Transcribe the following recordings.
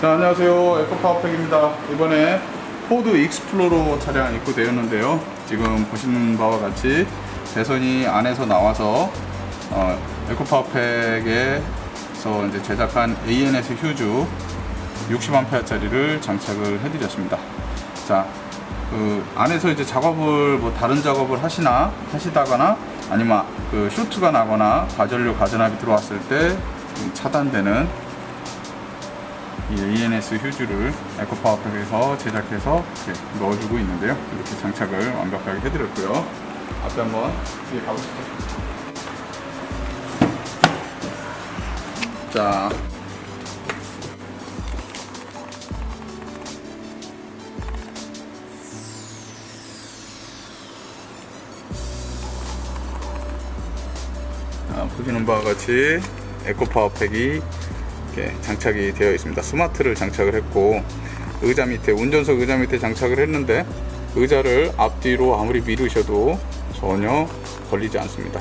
자 안녕하세요. 에코파워팩입니다. 이번에 포드 익스플로러 차량 입고되었는데요. 지금 보시는 바와 같이 배선이 안에서 나와서 어, 에코파워팩에서 이제 제작한 ANS 휴즈 60A짜리를 장착을 해드렸습니다. 자, 그 안에서 이제 작업을 뭐 다른 작업을 하시나 하시다거나 아니면 그 쇼트가 나거나 과전류 가전압이 들어왔을 때 차단되는 이 ANS 휴즈를 에코파워팩에서 제작해서 이렇게 넣어주고 있는데요. 이렇게 장착을 완벽하게 해드렸고요. 앞에 한번 뒤에 가보시죠. 자, 아, 보시는 바와 같이 에코파워팩이 이렇게 장착이 되어 있습니다. 스마트를 장착을 했고 의자 밑에 운전석 의자 밑에 장착을 했는데 의자를 앞뒤로 아무리 미루셔도 전혀 걸리지 않습니다.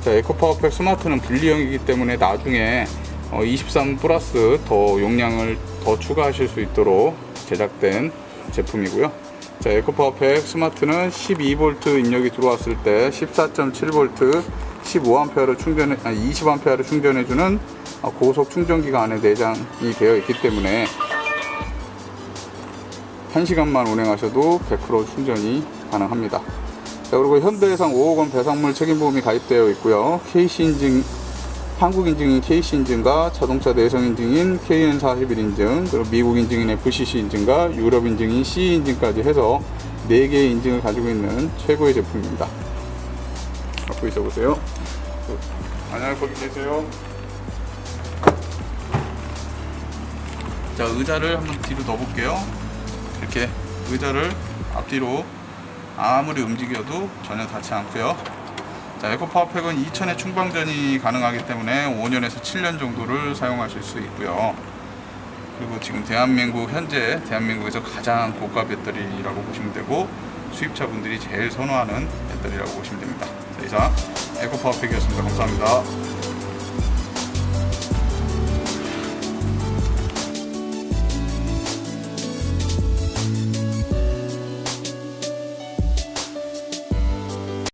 자, 에코파워팩 스마트는 분리형이기 때문에 나중에 어, 23 플러스 더 용량을 더 추가하실 수 있도록 제작된 제품이고요. 자, 에코파워팩 스마트는 12V 입력이 들어왔을 때 14.7V 15A를 충전해, 아니 20A를 충전해주는 어, 고속 충전기가 안에 내장이 되어 있기 때문에 1시간만 운행하셔도 100% 충전이 가능합니다. 자, 그리고 현대해상 5억 원 배상물 책임보험이 가입되어 있고요. KC 인증, 한국 인증인 KC 인증과 자동차 내성 인증인 KN41 인증, 그리고 미국 인증인 FCC 인증과 유럽 인증인 CE 인증까지 해서 4개의 인증을 가지고 있는 최고의 제품입니다. 갖고 있어 보세요. 안녕히 거기 계세요. 자, 의자를 한번 뒤로 넣어볼게요. 이렇게 의자를 앞뒤로 아무리 움직여도 전혀 닿지 않고요. 자, 에코 파워팩은 2000의 충방전이 가능하기 때문에 5년에서 7년 정도를 사용하실 수 있고요. 그리고 지금 대한민국 현재 대한민국에서 가장 고가 배터리라고 보시면 되고 수입차분들이 제일 선호하는 배터리라고 보시면 됩니다. 자, 이상 에코파워팩이었습니다. 감사합니다.